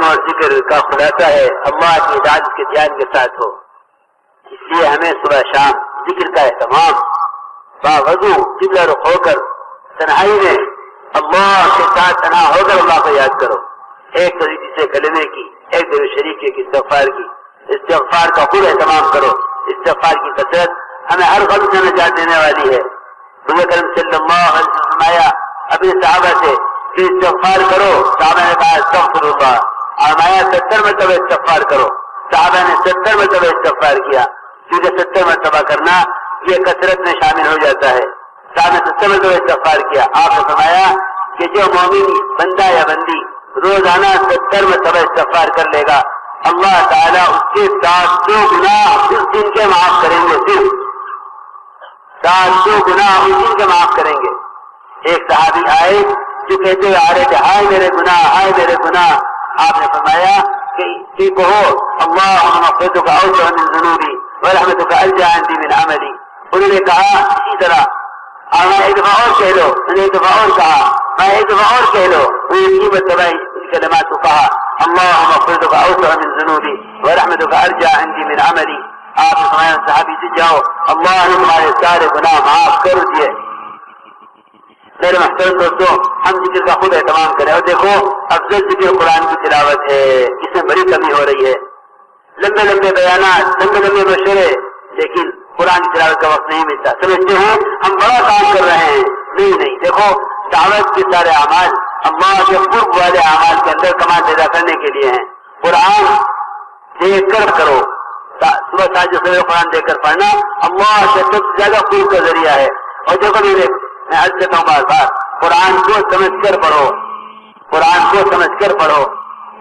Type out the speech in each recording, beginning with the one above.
علم اور ذکر کا خلاصہ ہے، اللہ کی اطاعت کے دھیان کے ساتھ ہو۔ اس لیے ہمیں صبح شام ذکر کا اہتمام باوضو قبلہ رخ ہو کر تنہائی میں اللہ کے ساتھ تنہا ہو کر اللہ کو یاد کرو۔ ایک طریقے سے کلمے کی، ایک دو شریک کی استغفار کی۔ استغفار کا خود اہتمام کرو۔ استغفار کی کثرت ہمیں ہر غم سے نجات دینے والی ہے۔ رضا کرم صلی اللہ علیہ وسلم اپنے صحابہ سے کہ استغفار کرو، صحابہ نے کہا، استغفر اللہ۔ فرمایا ستر مرتبہ استغفار کرو۔ صحابہ نے ستر مرتبہ استغفار کیا۔ کیونکہ ستر مرتبہ کرنا یہ کثرت میں شامل ہو جاتا ہے۔ صاحب نے ستر مرتبہ استغفار کیا۔ آپ نے فرمایا کہ جو مومن بندہ یا بندی روزانہ ستر مرتبہ استغفار کر لے گا، اللہ تعالیٰ اس کے ساتھ سو گنا اس دن کے معاف کریں گے۔ صرف سات سو گنا اس دن کے معاف کریں گے۔ ایک صحابی آئے جو کہتے ہوئے آ رہے تھے ہائے میرے گناہ، ہائے میرے گناہ۔ آپ نے فرمایا کہ کہ کہو اللہ مغفرتک اوسع من ذنوبی ورحمتک ألجأ عندي من عملی انہوں نے کہا اسی طرح اور میں ایک دفعہ اور کہہ لو میں نے ایک دفعہ اور کہا میں ایک دفعہ اور کہہ لو انہوں نے مرتبہ ان کہا اللہ مغفرتک اوسع من ذنوبی ورحمتک ألجأ عندي من عملی آپ نے فرمایا صحابی سے جاؤ اللہ نے تمہارے سارے گناہ معاف کر دیے میرے محترم دوستوں ہم ذکر کا خود اہتمام کریں، اور دیکھو، افضل جی ذکر قرآن کی تلاوت ہے، اس میں بڑی کمی ہو رہی ہے۔ لمبے لمبے بیانات، لمبے لمبے مشورے، لیکن قرآن کی تلاوت کا وقت نہیں ملتا۔ سمجھتے ہیں ہم بڑا کام کر رہے ہیں۔ نہیں نہیں، دیکھو، دعوت کے سارے اعمال، اللہ کے قرب والے اعمال کے اندر کمال پیدا کرنے کے لیے ہیں۔ قرآن دیکھ کر کرو۔ صبح ساج سویر قرآن دیکھ کر پڑھنا اللہ سے سب سے زیادہ قرب کا ذریعہ ہے۔ اور دیکھو میرے میں عرض کرتا ہوں بار بار، قرآن کو سمجھ کر پڑھو۔ قرآن کو سمجھ کر پڑھو۔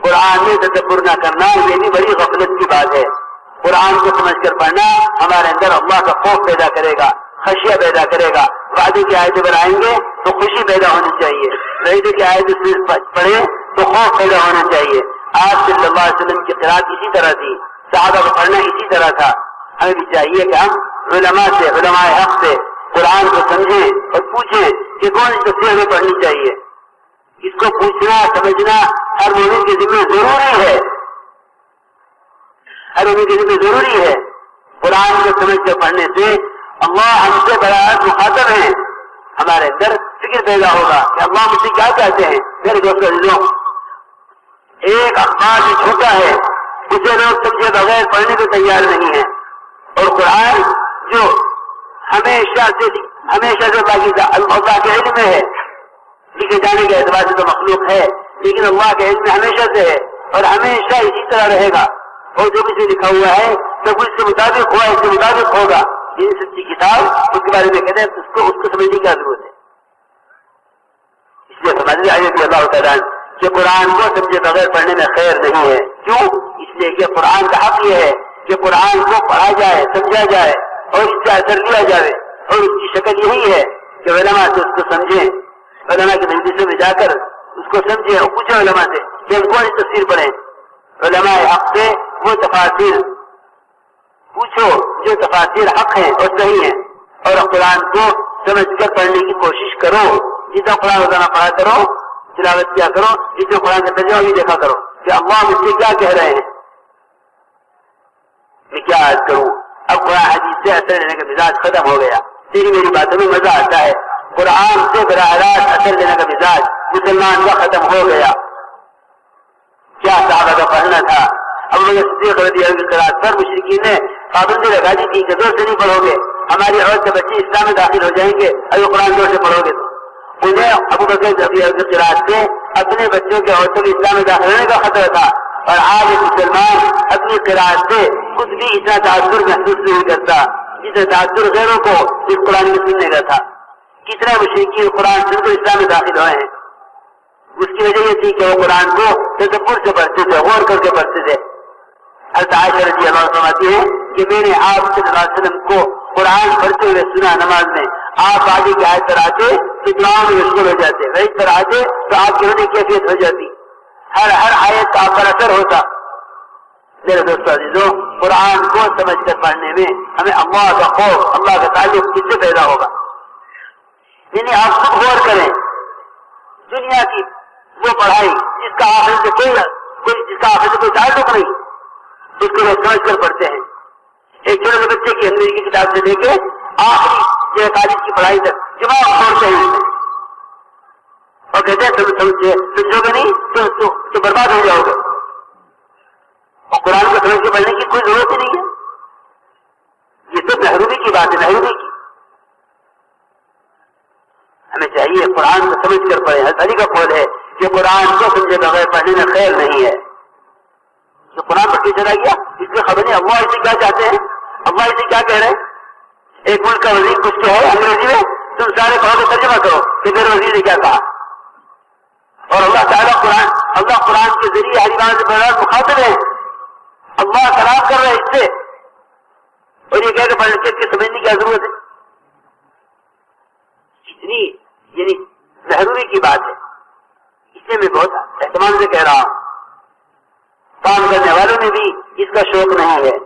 قرآن میں تدبر نہ کرنا یہ بھی بڑی غفلت کی بات ہے۔ قرآن کو سمجھ کر پڑھنا ہمارے اندر اللہ کا خوف پیدا کرے گا، خشیہ پیدا کرے گا۔ وعدے کی آیتیں بنائیں گے تو خوشی پیدا ہونی چاہیے۔ وعدے کی آیتیں پڑھیں تو خوف پیدا ہونا چاہیے۔ آپ صلی اللہ علیہ وسلم کی قرآن اسی طرح تھی۔ صحابہ کو پڑھنا اسی طرح تھا۔ ہمیں بھی چاہیے کہ ہم علماء سے، علماء حق سے قرآن کو سمجھیں اور پوچھیں کہ کون سی تفصیل ہمیں پڑھنی چاہیے۔ اس کو پوچھنا، سمجھنا ہر مومن کے ذمہ ضروری ہے۔ ہر مومن کے ذمہ ضروری ہے۔ قرآن کو سمجھ کر پڑھنے سے اللہ ہم سے بڑا مخاطب ہیں ہمارے اندر فکر پیدا ہوگا کہ اللہ مجھ سے کیا کہتے ہیں۔ میرے دوست عزیزوں، ایک اخبار جو چھوٹا ہے، اسے لوگ سمجھے بغیر پڑھنے کو تیار نہیں ہے اور قرآن جو ہمیشہ سے ہمیشہ سے باقی اللہ کے علم میں ہے۔ لکھے جانے کے اعتبار سے تو مخلوق ہے۔ لیکن اللہ کے علم میں ہمیشہ سے ہے۔ اور ہمیشہ اسی طرح رہے گا۔ اور جو کچھ لکھا ہوا ہے، سب کچھ سے مطابق ہوا اس کے مطابق ہوگا۔ یہ سچی کتاب، اس کے بارے میں کہتے ہیں، اس کو اس کو سمجھنے کی ضرورت ہے۔ اس لیے سمجھ آئیے کہ اللہ تعالیٰ کہ قرآن کو سمجھے بغیر پڑھنے میں خیر نہیں ہے۔ کیوں؟ اس لیے کہ قرآن کا حق یہ ہے کہ قرآن کو پڑھا جائے، سمجھا جائے۔ اور اس سے اثر لیا جائے اور اس کی شکل یہی ہے کہ علماء سے اس کو سمجھیں۔ علماء کے مجلسوں میں جا کر اس کو سمجھیں اور پوچھیں علماء سے کہ ہم کون سی تصویر پڑھیں۔ علماء حق سے وہ تفاصر پوچھو جو تفاصر حق ہیں اور صحیح ہیں اور قرآن کو سمجھ کر پڑھنے کی کوشش کرو۔ جتنا قرآن روزانہ پڑھا کرو، تلاوت کیا کرو اس قرآن کا ترجمہ بھی دیکھا کرو کہ اللہ مجھ سے کیا کہہ رہے ہیں۔ میں کیا عرض کروں؟ سے اثر لینے کا مزاج ختم ہو گیا۔ تیری میری باتوں میں مزہ آتا ہے۔ قرآن سے براہ راست اثر لینے کا مزاج مسلمان کا ختم ہو گیا۔ کیا صحابہ کا پڑھنا تھا؟ اب مجھے صدیق رضی اللہ پر مشرقین نے پابندی لگا دی تھی کہ دور سے نہیں پڑھو گے، ہماری عورت کے بچے اسلام میں داخل ہو جائیں گے اگر قرآن دور سے پڑھو گے تو۔ انہیں ابو بکر رضی اللہ سے اپنے بچوں کے عورتوں کے اسلام میں داخل ہونے کا خطرہ تھا۔ اور آج مسلمان اپنی قرآن سے خود بھی اتنا تاثر محسوس نہیں کرتا۔ جتنا تاثر غیروں کو اس قرآن میں سننے کا تھا۔ کتنے مشرقی قرآن سن کر اسلام میں داخل ہوئے ہیں۔ اس کی وجہ یہ تھی کہ وہ قرآن کو تدبر سے پڑھتے تھے، غور کر کے پڑھتے تھے۔ حضرت عائشہ رضی اللہ عنہ فرماتی ہے کہ میں نے آپ صلی اللہ علیہ وسلم کو قرآن پڑھتے ہوئے سنا نماز میں۔ آپ آگے کی آیت پر آتے تو دعاؤں میں مشغول ہو جاتے وہی پر آتے تو آپ کی ہونے کیفیت ہو جاتی۔ ہر ہر آیت کا آپ پر اثر ہوتا۔ میرے دوستوں عزیزوں قرآن کو سمجھ کر پڑھنے میں ہمیں اللہ کا خوف اللہ کا تعلق کس سے پیدا ہوگا۔ یعنی آپ خود غور کریں دنیا کی وہ پڑھائی جس کا آخر سے کوئی کوئی جس کا آفس سے کوئی تعلق نہیں اس کو لوگ سمجھ کر پڑھتے ہیں۔ ایک چھوٹے سے بچے کی ہندی کی کتاب سے لے کے آخری جو کالج کی پڑھائی تک جمع چھوڑتے ہیں۔ اور کہتے ہیں تم سمجھے سمجھو گے نہیں تو, تو برباد ہو جاؤ گے۔ اور قرآن کو سمجھ کے پڑھنے کی کوئی ضرورت ہی نہیں ہے۔ یہ تو محرومی کی بات ہے محرومی کی۔ ہمیں چاہیے قرآن کو سمجھ کر پڑھے علی کا قول ہے کہ قرآن کو سمجھے بغیر پڑھنے میں خیر نہیں ہے۔ جو قرآن پر چلا گیا؟ اس میں خبر نہیں، اللہ اسے کیا چاہتے ہیں؟ اللہ اسے کیا کہہ رہے ہیں؟ ایک ملک کا وزیر کچھ تو ہے انگریزی میں تم سارے کہو گے ترجمہ کرو کہ میرے وزیر نے کیا کہا۔ اور اللہ تعالیٰ قرآن، اللہ قرآن کے ذریعے ہری بات سے مخاطب ہے۔ اللہ کلام کر رہے اس سے۔ اور یہ کہہ کے پڑھنے کے سمجھنے کی ضرورت ہے؟ اتنی یعنی ضروری کی بات ہے۔ اس لیے میں بہت اہتمام سے کہہ رہا ہوں۔ کام کرنے والوں میں بھی اس کا شوق نہیں ہے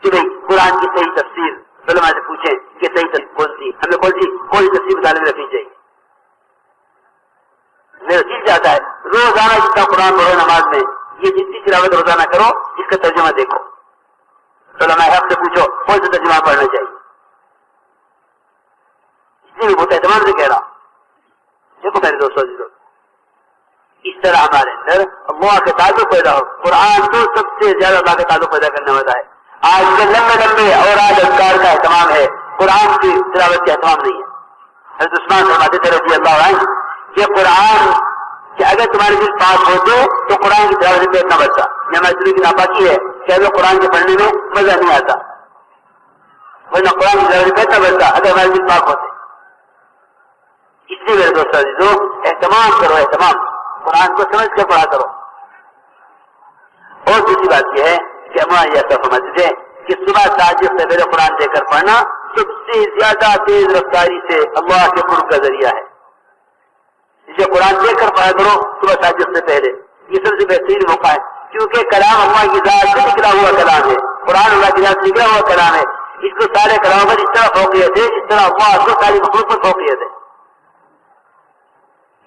کہ بھائی قرآن کی صحیح تفسیر، علماء سے پوچھیں کہ صحیح تفسیر کون سی، ہمیں کون سی کون سی تفصیل بتانے میں رکھنی چاہیے؟ میرا چیز جاتا ہے، روزانہ جتنا قرآن پڑھو نماز میں یہ جتنی تلاوت روزانہ کرو، اس کا ترجمہ دیکھو۔ علماء حق سے پوچھو، کون سا ترجمہ پڑھنا چاہیے؟ اس لیے بہت اعتماد سے کہہ رہا ہوں۔ دیکھو میرے دوستوں اس طرح ہمارے اندر اللہ کے تعلق پیدا ہو۔ قرآن تو سب سے زیادہ اللہ کا تعلق پیدا کرنے والا ہے۔ آج کے لمبے لمبے اور آج اذکار کا اہتمام ہے۔ قرآن کی تلاوت کا اہتمام نہیں ہے۔ حضرت عثمان فرماتے تھے رضی اللہ عنہ کہ قرآن کہ اگر تمہارے دل پاک ہوتے تو قرآن کی تلاوت پہ اتنا بچتا۔ نماز کی ناپاکی ہے، کہ اگر قرآن کے پڑھنے میں مزہ نہیں آتا۔ ورنہ قرآن کی تلاوت پہ اتنا بچتا، اگر ہمارے دل پاک ہوتے۔ اس لیے میرے دوست عزیزو اہتمام کرو، اہتمام۔ قرآن کو سمجھ کر پڑھا کرو۔ اور دوسری بات یہ ہے کہ ہم ایسا سمجھتے تھے کہ صبح تاجر سے میرے قرآن دے کر پڑھنا سب سے زیادہ تیز رفتاری سے اللہ کے قرب کا ذریعہ ہے۔ اسے قرآن دیکھ کر پڑھا کرو، صبح تاجر سے پہلے۔ یہ سب سے بہترین موقع ہے، کیونکہ کلام اللہ کی ذات سے نکلا ہوا کلام ہے۔ قرآن اللہ کی ذات سے نکلا ہوا کلام ہے۔ اس کو سارے کلام پر اس طرح فوقیت ہے اس طرح اللہ کو ساری مخلوق پر فوقیت ہے۔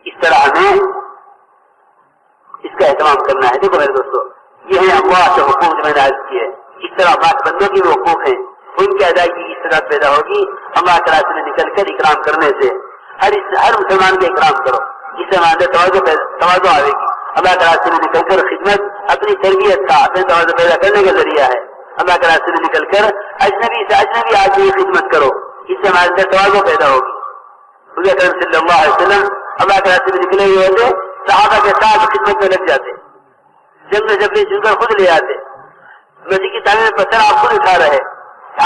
اس طرح ہمیں اس کا اہتمام کرنا ہے۔ دیکھو میرے دوستو، یہ ہے اللہ کے حقوق جو میں نے عرض کی ہے اس طرح بات بندوں کی بھی حقوق ہیں۔ ان کی ادائیگی اس طرح پیدا ہوگی، اللہ کے راستے میں نکل کر اکرام کرنے سے۔ ہر ہر مسلمان کا اکرام کرو۔ جس سے ہمارے توجہ توازو آئے گی۔ اللہ کے راستے میں نکل کر خدمت اپنی تربیت کا اپنے توازو پیدا کرنے کا ذریعہ ہے۔ اللہ کے راستے میں نکل کر اجنبی سے اجنبی آدمی کی خدمت کرو۔ اس سے ہمارے اندر توازو پیدا ہوگی۔ حضور کرم صلی اللہ علیہ وسلم اللہ کے راستے میں نکلے ہوئے ہوتے صحابہ کے ساتھ خدمت میں لگ جاتے۔ جنگ میں جب چن کر خود لے آتے مسیح کی تعلیم میں پتھر آپ خود اٹھا رہے۔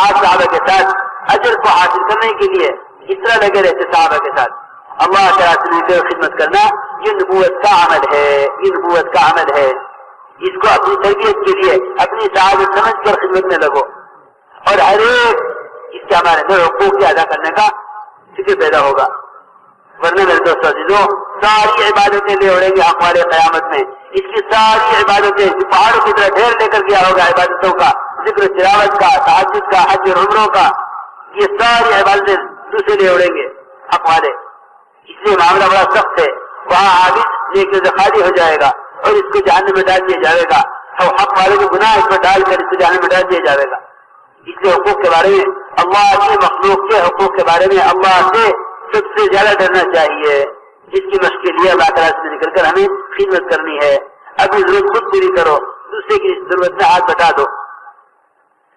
آپ صحابہ کے ساتھ اجر کو حاصل کرنے کے لیے اس طرح لگے رہتے صحابہ کے ساتھ۔ اللہ تعالیٰ سے خدمت کرنا یہ نبوت کا عمل ہے، یہ نبوت کا عمل ہے۔ اس کو اپنی تربیت کے لیے، اپنی صحابت سمجھ کر خدمت میں لگو۔ اور ہر ایک اس کے ہمارے اندر حقوق کے ادا کرنے کا فکر پیدا ہوگا۔ ورنہ میرے دوست عزیزوں ساری عبادتیں لے اڑیں گے ہمارے قیامت میں۔ اس کی ساری عبادتیں جو پہاڑوں کی طرح ڈھیر لے کر گیا ہوگا عبادتوں کا، ذکر تلاوت کا، تحجد کا، حج عمروں کا، یہ ساری عبادتیں دوسرے لے اڑیں گے حق لیے معاملہ بڑا سخت ہے۔ وہاں عابد نیک سے خالی ہو جائے گا اور اس کو جہانے میں ڈال دیا جائے گا۔ اور حق والے کو گناہ اس میں ڈال کر اس کو جہانے میں ڈال دیا جائے گا۔ اس کے حقوق کے بارے میں اللہ کے مخلوق کے حقوق کے بارے میں اللہ سے سب سے زیادہ ڈرنا چاہیے۔ جس کی مشق کے لیے اللہ تعالیٰ سے نکل کر ہمیں خدمت کرنی ہے۔ ابھی ضرورت خود پوری کرو، دوسرے کی ضرورت میں ہاتھ بتا دو۔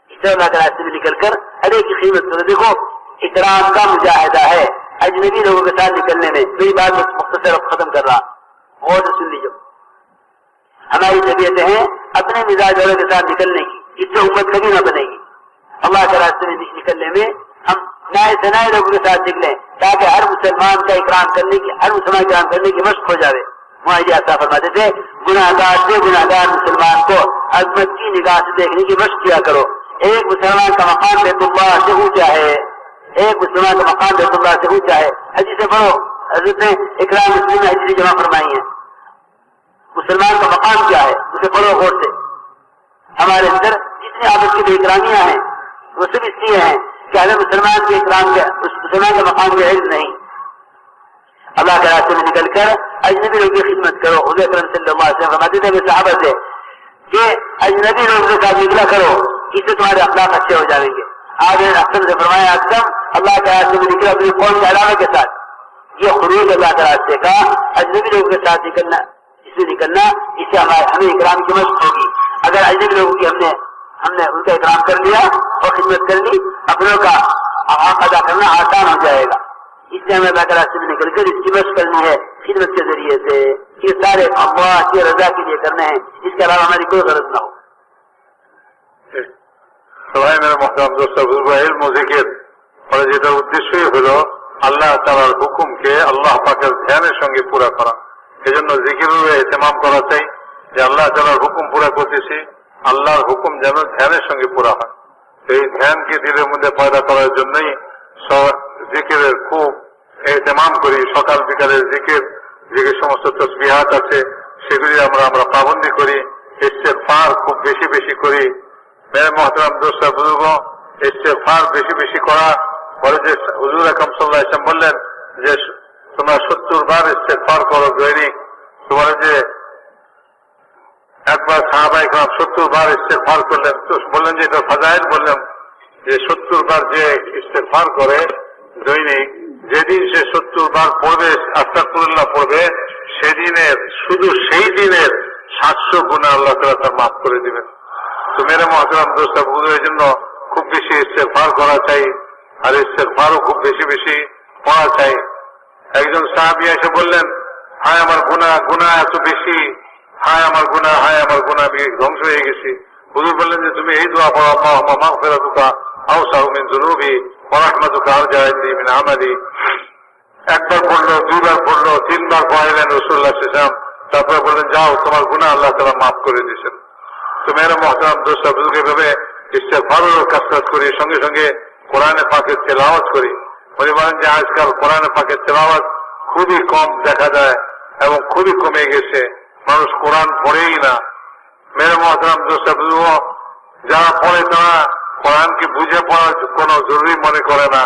اس طرح اللہ تعالیٰ سے نکل کر ہر ایک کی خدمت کرو۔ دیکھو اکرام کا مجاہدہ ہے۔ اجنبی لوگوں کے ساتھ نکلنے میں میری بات مختصر ختم کر رہا غور سے سن لیجیے ہماری طبیعتیں ہیں، اپنے مزاج والوں کے ساتھ نکلنے کی، جس سے امت کبھی نہ بنے گی۔ اللہ کے راستے میں نکلنے میں ہم نئے سے نئے لوگوں کے ساتھ نکلیں، تاکہ ہر مسلمان کا اکرام کرنے کی، ہر مسلمان اکرام کرنے کی مشق ہو جائے وہاں یہ ایسا فرماتے تھے گناہ گار سے گناہ گار مسلمان کو عظمت کی نگاہ سے دیکھنے کی مشق کیا کرو۔ ایک مسلمان کا مقام بیت اللہ سے اونچا ہے۔ ایک مسلمان کا مقام بیت اللہ سے اونچا ہے۔ حجی سے پڑھو، حضرت نے اکرام مسلم حجی جمع فرمائی ہے مسلمان کا مقام کیا ہے؟ اسے پڑھو غور سے۔ ہمارے اندر جتنی آپس کی بھی اکرامیاں ہیں، وہ سب اس لیے ہیں کہ ہمیں مسلمان کے اکرام کے مسلمان کے مقام کے علم نہیں۔ اللہ کے راستے میں نکل کر اجنبی لوگ کی خدمت کرو۔ خدا کرم صلی اللہ علیہ وسلم فرماتے تھے، صحابہ سے کہ اجنبی لوگ کے ساتھ نکلا کرو، اس سے تمہارے اخلاق اچھے ہو جائیں گے۔ آج اکثر سے فرمایا اکثر اللہ کے راستے میں نکلا اپنی قوم کے علاوہ کے ساتھ۔ یہ خروج اللہ کے راستے کا، اجنبی لوگوں کے ساتھ نکلنا اس سے نکلنا اس سے ہمارے ہمیں اکرام کی مشق ہوگی۔ اگر اجنبی لوگوں کی ہم نے ہم نے ان کا اکرام کر لیا اور خدمت کر لی، اپنوں کا حق ادا کرنا آسان ہو جائے گا۔ اس لیے ہمیں اللہ کے راستے میں نکل کر اس کی مشق کرنی ہے، خدمت کے ذریعے سے۔ یہ سارے اللہ کی رضا کے لیے کرنے ہیں۔ اس کے علاوہ ہماری کوئی غرض نہ ہو۔ সবাই মেরে মহতারাম দোস্ত বুজুর্গ ইলম ও জিকির ফলে যেটার উদ্দেশ্যই হলো, আল্লাহ তালার হুকুমকে আল্লাহ পাকের ধ্যানের সঙ্গে পুরা করা। এজন্য জিকিরের এতেমাম করা চাই যে আল্লাহ তালার হুকুম পুরা করতেছি, আল্লাহর হুকুম যেন ধ্যানের সঙ্গে পুরা হয়। এই ধ্যানকে দিলের মধ্যে পয়দা করার জন্যই জিকিরের খুব এতেমাম করি। সকাল বিকালের জিকির যে সমস্ত তসবিহাত আছে, সেগুলি আমরা আমরা পাবন্দি করি। ইস্তেগফার খুব বেশি বেশি করি। মেরে মহতরাম দোস্তা বুজুর্গ ইস্তেগফার বেশি বেশি করা। পরে যে হুজুর আকম সাল্লাহ ইসলাম বললেন যে, তোমরা সত্তর বার ইস্তেগফার করো দৈনিক তোমার যে, একবার সাহাবাই খান সত্তর বার ইস্তেগফার করলেন। তো বললেন যে, এটা ফাজাইল? বললেন যে, সত্তর বার যে ইস্তেগফার করে, দৈনিক, যেদিন সে সত্তর বার পড়বে আস্তাকুল্লাহ পড়বে, সেদিনের, শুধু সেই দিনের সাতশো গুণা আল্লাহ তালা তার মাফ করে দিবেন। তো মেরে মহাতারাম দোস্তা বুঝের জন্য খুব বেশি ইস্তেফার করা চাই, আর ইস্তেফারও খুব বেশি বেশি পড়া চাই। একজন সাহাবি এসে বললেন, হায় আমার গুণা গুণা এত বেশি, হায় আমার গুণা হায় আমার গুণা আমি ধ্বংস হয়ে গেছি। হুজুর বললেন যে, তুমি এই দোয়া পড়ো, আল্লাহ মা ফেরা দুকা আও সাহুমিন জুনুবি পরাহমাতুকা আর জাহাদি মিন আমালি। একবার পড়ল, দুইবার পড়ল, তিনবার পড়াইলেন রসুল্লাহ শেষাম তারপরে বললেন, যাও, তোমার গুণা আল্লাহ তারা মাফ করে দিয়েছেন। মেয়েরা মহতারাম দোষটা বুঝুক এভাবে ইস্তেফারের কাজ করি, সঙ্গে সঙ্গে কোরআনে পাকের তেলাওয়াত করি। উনি বলেন যে আজকাল কোরআনে পাকের তেলাওয়াত খুবই কম দেখা যায় এবং খুবই কমে গেছে। মানুষ কোরআন পড়েই না। মেয়েরা মহতারাম দোষটা বুঝব যারা পড়ে তারা কোরআনকে বুঝে পড়ার কোনো জরুরি মনে করে না।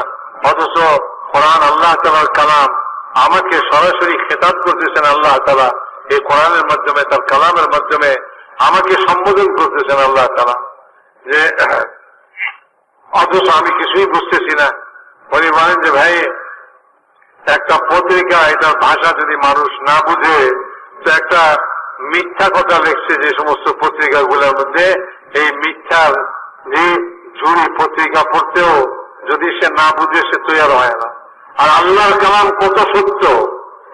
অথচ কোরআন আল্লাহ তালার কালাম। আমাকে সরাসরি খেতাব করতেছেন আল্লাহ তালা এই কোরআনের মাধ্যমে, তার কালামের মাধ্যমে আমাকে সম্বোধন করতেছেন আল্লাহ তালা যে, অথচ আমি কিছুই বুঝতেছি না। উনি বলেন যে, ভাই, একটা পত্রিকা, এটার ভাষা যদি মানুষ না বুঝে, তো একটা মিথ্যা কথা লিখছে যে সমস্ত পত্রিকাগুলোর মধ্যে, এই মিথ্যার যে ঝুড়ি পত্রিকা পড়তেও যদি সে না বুঝে, সে তৈরি হয় না। আর আল্লাহর কালাম কত সত্য?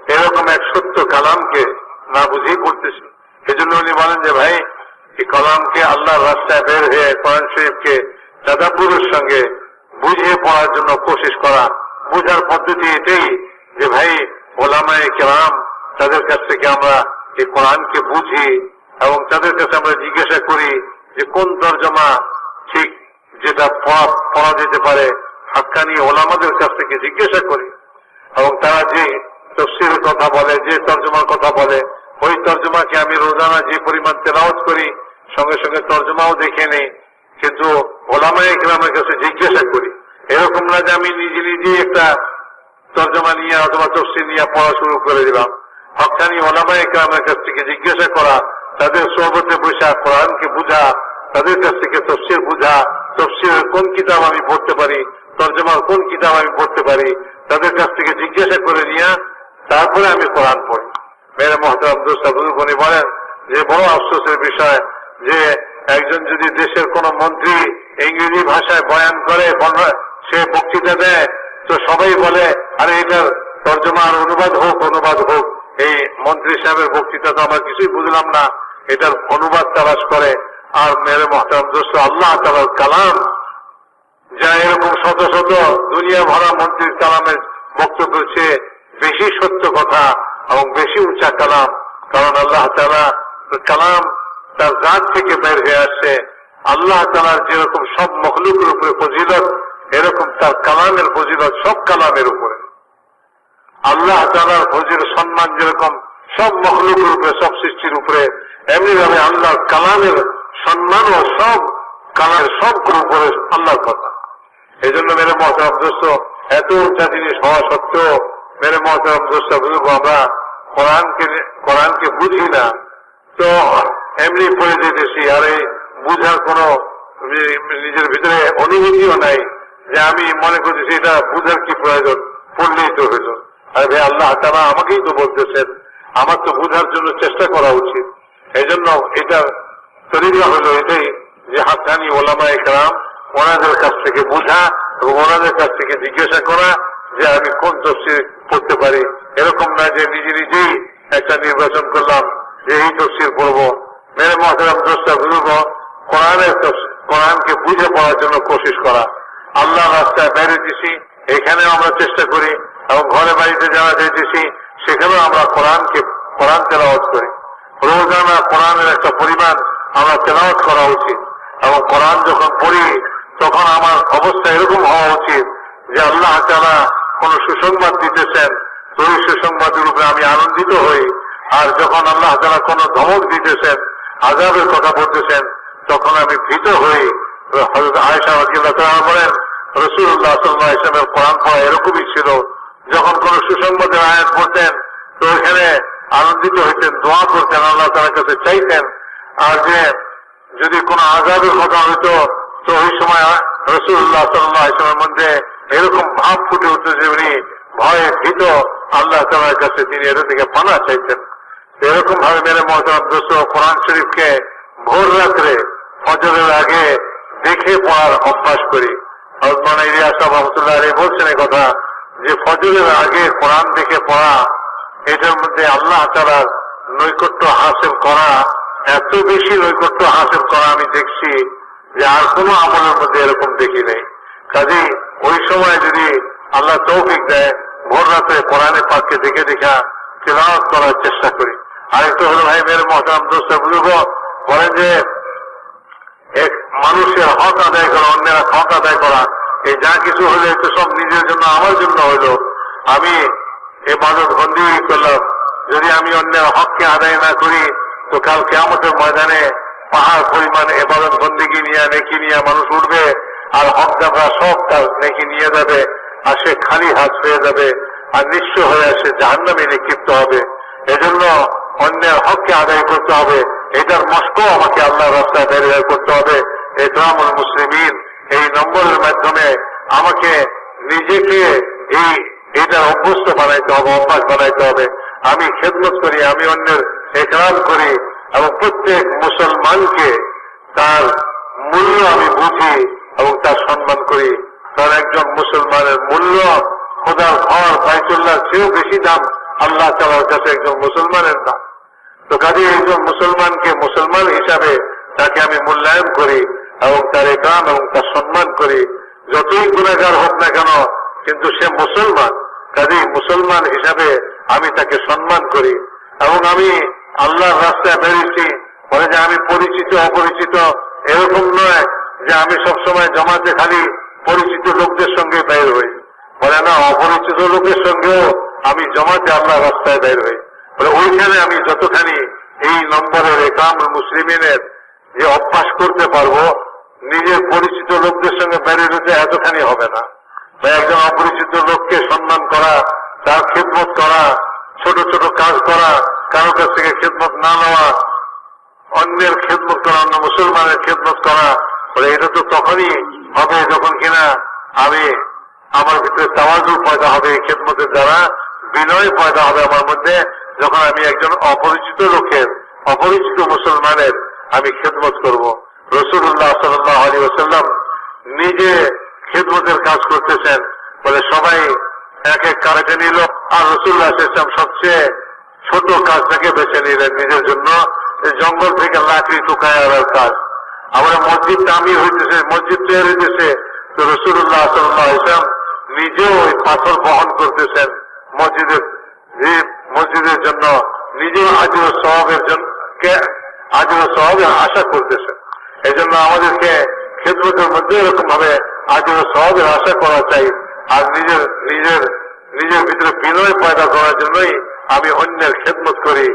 এরকম এক সত্য কালামকে না বুঝেই পড়তেছে। এজন্য উনি বলেন যে, ভাই, এই কালামকে আল্লাহর রাস্তায় বের হয়ে কোরআন শরীফকে দাদাপুরের সঙ্গে বুঝিয়ে পড়ার জন্য কোশিশ করা বোঝার পদ্ধতি এটাই যে, ভাই, ওলামায় কেরাম, তাদের কাছ থেকে আমরা এই কোরআনকে বুঝি এবং তাদের কাছে আমরা জিজ্ঞাসা করি যে, কোন তর্জমা ঠিক যেটা পড়া যেতে পারে, হাক্কানি ওলামাদের কাছ থেকে জিজ্ঞাসা করি এবং তারা যে তফসিলের কথা বলে, যে তর্জমার কথা বলে ওই তর্জমাকে আমি রোজানা যে পরিমাণ তেলাওয়াত করি, সঙ্গে সঙ্গে তর্জমাও দেখে নেই। কিন্তু ওলামায় গ্রামের কাছে জিজ্ঞাসা করি, এরকম না যে আমি নিজে নিজেই একটা তর্জমা নিয়ে অথবা তফসিল নিয়ে পড়া শুরু করে দিলাম। হকানি ওলামায় গ্রামের কাছ থেকে জিজ্ঞাসা করা, তাদের সোহবতে বসা কোরআনকে বুঝা, তাদের কাছ থেকে তফসির বুঝা তফসিরের কোন কিতাব আমি পড়তে পারি, তর্জমার কোন কিতাব আমি পড়তে পারি, তাদের কাছ থেকে জিজ্ঞাসা করে নিয়ে তারপরে আমি কোরআন পড়ি। মেরে মহতারাম দোস্তা বুজুর্গনি বলেন যে, বড় আফসোসের বিষয় যে, একজন যদি দেশের কোন মন্ত্রী ইংরেজি ভাষায় বয়ান করে সে বক্তৃতা দেয়, তো সবাই বলে, আরে, এটার তর্জমা আর অনুবাদ হোক অনুবাদ হোক। এই মন্ত্রী সাহেবের বক্তৃতা তো আমরা কিছুই বুঝলাম না। এটার অনুবাদ তালাশ করে। আর মেরে মহতারাম দোস্ত, আল্লাহ তালার কালাম। যা এরকম শত শত দুনিয়া ভরা মন্ত্রীর কালামের বক্তব্য চেয়ে বেশি সত্য কথা এবং বেশি উঁচা কালাম, কারণ আল্লাহ তালা কালাম তার জাত থেকে বের হয়ে আসছে। আল্লাহ তালার যেরকম সব মখলুকের উপরে ফজিলত, এরকম তার কালামের ফজিলত সব কালামের উপরে। আল্লাহ তালার ফজির সম্মান যেরকম সব মখলুকের উপরে, সব সৃষ্টির উপরে এমনি ভাবে আল্লাহর কালামের সম্মানও সব কালামের সব উপরে আল্লাহর কথা। এই জন্য মেরে দোস্ত এত উঁচা জিনিস হওয়া সত্ত্বেও মেরে মহতারাম দোস্ত বুঝব আমরা কোরআনকে কোরআনকে বুঝি না তো এমনি পড়ে যেতেছি আর এই বুঝার কোনো নিজের ভিতরে অনুভূতিও নাই যে আমি মনে করতেছি এটা বুঝার কি প্রয়োজন পড়লেই তো হইল আর ভাই আল্লাহ তারা আমাকেই তো বলতেছেন আমার তো বুঝার জন্য চেষ্টা করা উচিত এই জন্য এটা তরিকা হলো এটাই যে হাতখানি ওলামা একরাম ওনাদের কাছ থেকে বোঝা এবং ওনাদের কাছ থেকে জিজ্ঞাসা করা যে আমি কোন তফসির পড়তে পারি, এরকম না যে নিজে নিজেই একটা নির্বাচন করলাম যে এই তফসির পড়ব। মেরে মহতারাম দোষটা বুঝব কোরআনের কোরআনকে বুঝে পড়ার জন্য কোশিশ করা। আল্লাহ রাস্তায় বাইরে দিছি, এখানেও আমরা চেষ্টা করি এবং ঘরে বাড়িতে যারা যেতেছি সেখানেও আমরা কোরআনকে, কোরআন তেলাওয়াত করি। রোজানা কোরআনের একটা পরিমাণ আমরা তেলাওয়াত করা উচিত। এবং কোরআন যখন পড়ি, তখন আমার অবস্থা এরকম হওয়া উচিত যে আল্লাহ তারা কোন সুসংবাদ দিতেছেন তো ওই সুসংবাদের উপরে আমি আনন্দিত হই। আর যখন আল্লাহ তারা কোন ধমক দিতেছেন আজাবের কথা বলতেছেন, তখন আমি ভীত হই। হজরত রসুল্লাহ এরকমই ছিল। যখন সুসংবাদের তো এখানে আনন্দিত হইতেন, দোয়া করতেন, আল্লাহ তার কাছে চাইতেন। আর যে যদি কোনো কথা হইতো, তো ওই সময় রসুল্লাহ সাল্লাহ মধ্যে এরকম ভাব ফুটে উঠতো যে উনি ভয়ে ভীত। আল্লাহ তালার কাছে তিনি এটা থেকে পানা চাইতেন এরকম ভাবে মেরে মহতারাম কোরআন শরীফকে ভোর রাত্রে ফজরের আগে দেখে পড়ার অভ্যাস করি। হজমান আলী বলছেন কথা যে ফজরের আগে কোরআন দেখে পড়া, এটার মধ্যে আল্লাহ তালার নৈকট্য হাসিল করা, এত বেশি নৈকট্য হাসিল করা আমি দেখছি যে আর কোনো আমলের মধ্যে এরকম দেখি নেই। কাজে ওই সময় যদি আল্লাহ তৌফিক দেয়, ভোর রাতে কোরআনে পাককে দেখে দেখা তেলাওয়াত করার চেষ্টা করি। আরেকটা হলো ভাই, মেয়ের মহতারাম দোস্ত বুঝব বলেন যে এক মানুষের হক আদায় করা, অন্যের হক আদায় করা, এই যা কিছু হলে তো সব নিজের জন্য, আমার জন্য হইল আমি এ বাদত বন্দি করলাম। যদি আমি অন্যের হককে আদায় না করি, তো কাল কেমতের ময়দানে পাহাড় পরিমাণ এবাদত বন্দিগি নিয়ে, নেকি নিয়ে মানুষ উঠবে। আর হক দাবরা সব তার নেকি নিয়ে যাবে, আর সে খালি হাত হয়ে যাবে, আর নিঃস্ব হয়ে সে জাহান্নামে নিক্ষিপ্ত হবে। এজন্য অন্যের হককে আদায় করতে হবে। এটার মস্ক আমাকে আল্লাহ রাস্তায় বের করতে হবে। এতরামুল মুসলিমিন, এই নম্বরের মাধ্যমে আমাকে নিজেকে এই এটার অভ্যস্ত বানাইতে হবে, অভ্যাস বানাইতে হবে। আমি খেদমত করি, আমি অন্যের একরাম করি এবং প্রত্যেক মুসলমানকে তার মূল্য আমি বুঝি। এবং তার সম্মান করি। কারণ একজন মুসলমানের মূল্য খোদার ঘর বাইতুল্লাহ চেয়েও বেশি দাম আল্লাহ তালার কাছে একজন মুসলমানের দাম। তো কাজে একজন মুসলমানকে মুসলমান হিসাবে তাকে আমি মূল্যায়ন করি এবং তার একরাম এবং তার সম্মান করি। যতই গুণাগার হোক না কেন, কিন্তু সে মুসলমান। কাজেই মুসলমান হিসাবে আমি তাকে সম্মান করি। এবং আমি আল্লাহর রাস্তায় বেরিয়েছি। বলে যে আমি পরিচিত, অপরিচিত, এরকম নয়। যে আমি সবসময় জমাতে খালি পরিচিত লোকদের সঙ্গে বের হই। বলে, না, অপরিচিত লোকের সঙ্গেও আমি জমাতে আল্লাহ রাস্তায় বের হই। বলে, ওইখানে আমি যতখানি এই নম্বরের একাম মুসলিমিনের যে অভ্যাস করতে পারব নিজের পরিচিত লোকদের সঙ্গে বেরিয়ে যেতে এতখানি হবে না। বা একজন অপরিচিত লোককে সম্মান করা, তার খেদমত করা, ছোট ছোট কাজ করা, কারও কাছ থেকে খেদমত না নেওয়া, অন্যের খেদমত করা, অন্য মুসলমানের খেদমত করা বলে, এটা তো তখনই হবে যখন কিনা আমি আমার ভিতরে তাওয়াজু পয়দা হবে খেদমতের দ্বারা বিনয় পয়দা হবে আমার মধ্যে, যখন আমি একজন অপরিচিত লোকের, অপরিচিত মুসলমানের আমি খেদমত করব। রসুল্লাহ সাল্লাহ আলী ওসাল্লাম নিজে খেদমতের কাজ করতেছেন। বলে, সবাই এক এক কারাকে নিল। আর রসুল্লাহ ইসলাম সবচেয়ে ছোট কাজটাকে বেছে নিলেন নিজের জন্য জঙ্গল থেকে লাকড়ি টুকায় আনার কাজ। আবার মসজিদ দামি হইতেছে, মসজিদ তৈরি হইতেছে। তো রসুল্লাহ সাল্লাহ ইসলাম নিজেও ওই পাথর বহন করতেছেন মসজিদের মসজিদের জন্য নিজেও আজীব সবের জন্য আজীব সবের আশা করতেছেন এই জন্য আমাদেরকে খেদমতের মধ্যে এরকম ভাবে আজীব সবের আশা করা চাই আর নিজের নিজের নিজের ভিতরে বিনয় পয়দা করার জন্যই আমি অন্যের খেদমত করি।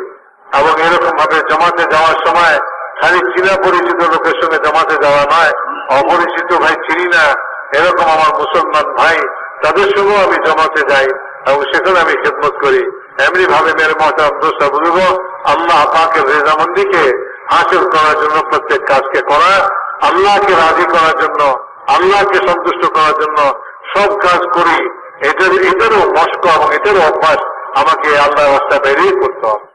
এবং এরকম ভাবে জমাতে যাওয়ার সময় খালি চিনা পরিচিত লোকের সঙ্গে জমাতে যাওয়া নয়, অপরিচিত ভাই চিনি না, এরকম আমার মুসলমান ভাই, তাদের সঙ্গেও আমি জমাতে যাই এবং সেখানে আমি খেদমত করি। এমনি ভাবে মেরে মহতারাম দোষা বুঝব, আল্লাহ পাকের রেজামন্দিকে হাসিল করার জন্য প্রত্যেক কাজকে করা, আল্লাহকে রাজি করার জন্য, আল্লাহকে সন্তুষ্ট করার জন্য সব কাজ করি। এদের এদেরও মস্ক এবং এদেরও অভ্যাস আমাকে আল্লাহ রাস্তা বেরিয়ে করতে হবে।